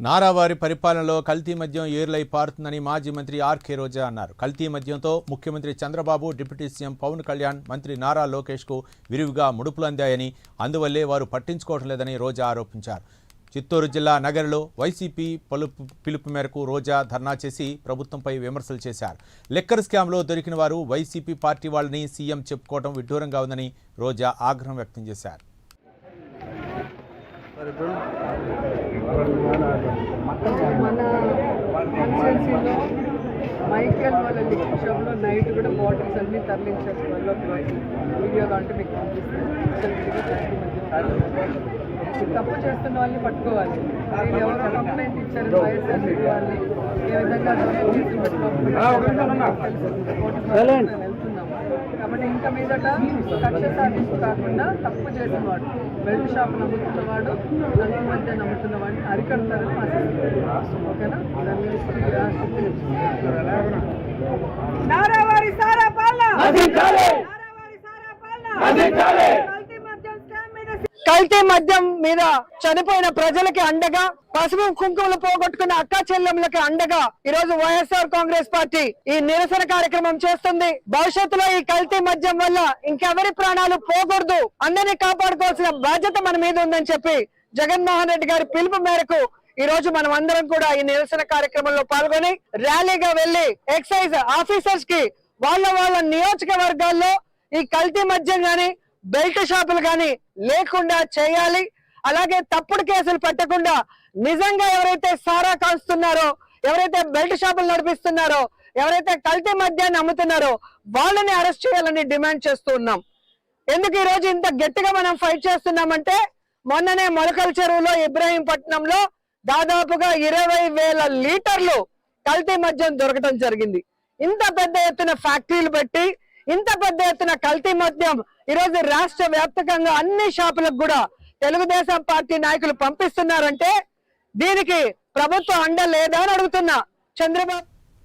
నారావారి పరిపాలనలో కల్తీ మద్యం ఏర్లై పారుతుందని మాజీ మంత్రి ఆర్కే రోజా అన్నారు. కల్తీ మద్యంతో ముఖ్యమంత్రి చంద్రబాబు డిప్యూటీ సీఎం పవన్ కళ్యాణ్ మంత్రి నారా లోకేష్కు విరివిగా ముడుపులు అందాయని అందువల్లే వారు పట్టించుకోవడం లేదని రోజా ఆరోపించారు. చిత్తూరు జిల్లా నగర్లో వైసీపీ పలుపు పిలుపు మేరకు రోజా ధర్నా చేసి ప్రభుత్వంపై విమర్శలు చేశారు. లెక్కర్ స్కామ్లో దొరికిన వారు వైసీపీ పార్టీ వాళ్ళని సీఎం చెప్పుకోవడం విడ్డూరంగా ఉందని రోజా ఆగ్రహం వ్యక్తం చేశారు. మన కాన్స్టిట్యున్సీలో మైకేల్ వాళ్ళ షాప్లో నైట్ కూడా బాటిల్స్ అన్ని తరలించారు వల్ల వీడియోలో అంటే మీకు పంపిస్తాను తప్పు చేస్తున్న వాళ్ళని పట్టుకోవాలి. వీళ్ళు ఎవరు కంప్లైంట్ ఇచ్చారు వైఎస్ఆర్ వాళ్ళని. ఏ విధంగా పెట్టుకోవాలి కాబట్టి ఇంకా మీదట కక్ష సాధింపు కాకుండా తప్పు చేసినవాడు బెల్ట్ షాప్ నమ్ముతున్నవాడు నలుగు మధ్య నమ్ముతున్నవాడిని అరికడతారని ఆశిస్తున్నాను ఓకేనా? దాని గురించి రాష్ట్ర నారావారి సారా పాలన! నారావారి సారా పాలన! కల్తీ మద్యం స్కామ్ మీద కల్తీ మద్యం మీద చనిపోయిన ప్రజలకి అండగా పసుపు కుంకుమలు పోగొట్టుకున్న అక్క చెల్లెములకి అండగా ఈ రోజు వైఎస్ఆర్ కాంగ్రెస్ పార్టీ ఈ నిరసన కార్యక్రమం చేస్తుంది. భవిష్యత్తులో ఈ కల్తీ మద్యం వల్ల ఇంకెవరి ప్రాణాలు పోకూడదు అందరినీ కాపాడుకోవాల్సిన బాధ్యత మన మీద ఉందని చెప్పి జగన్మోహన్ రెడ్డి గారి పిలుపు మేరకు ఈ రోజు మనం అందరం కూడా ఈ నిరసన కార్యక్రమంలో పాల్గొని ర్యాలీగా వెళ్ళి ఎక్సైజ్ ఆఫీసర్స్కి వాళ్ళ వాళ్ళ నియోజకవర్గాల్లో ఈ కల్తీ మద్యం గాని బెల్ట్ షాపులు కానీ లేకుండా చేయాలి. అలాగే తప్పుడు కేసులు పెట్టకుండా నిజంగా ఎవరైతే సారా కాస్తున్నారో ఎవరైతే బెల్ట్ షాపులు నడిపిస్తున్నారో ఎవరైతే కల్తీ మద్యాన్ని అమ్ముతున్నారో వాళ్ళని అరెస్ట్ చేయాలని డిమాండ్ చేస్తూ ఉన్నాం. ఎందుకు ఈ రోజు ఇంత గట్టిగా మనం ఫైట్ చేస్తున్నామంటే మొన్ననే మొలకల చెరువులో ఇబ్రాహీంపట్నంలో దాదాపుగా ఇరవై వేల లీటర్లు కల్తీ మద్యం దొరకడం జరిగింది. ఇంత పెద్ద ఎత్తున ఫ్యాక్టరీలు పెట్టి ఇంత పెద్ద ఎత్తున కల్తీ మద్యం ఈరోజు రాష్ట్ర వ్యాప్తంగా అన్ని షాపులకు కూడా తెలుగుదేశం పార్టీ నాయకులు పంపిస్తున్నారంటే దీనికి ప్రభుత్వం అండ లేదా అని అడుగుతున్నా. చంద్రబాబు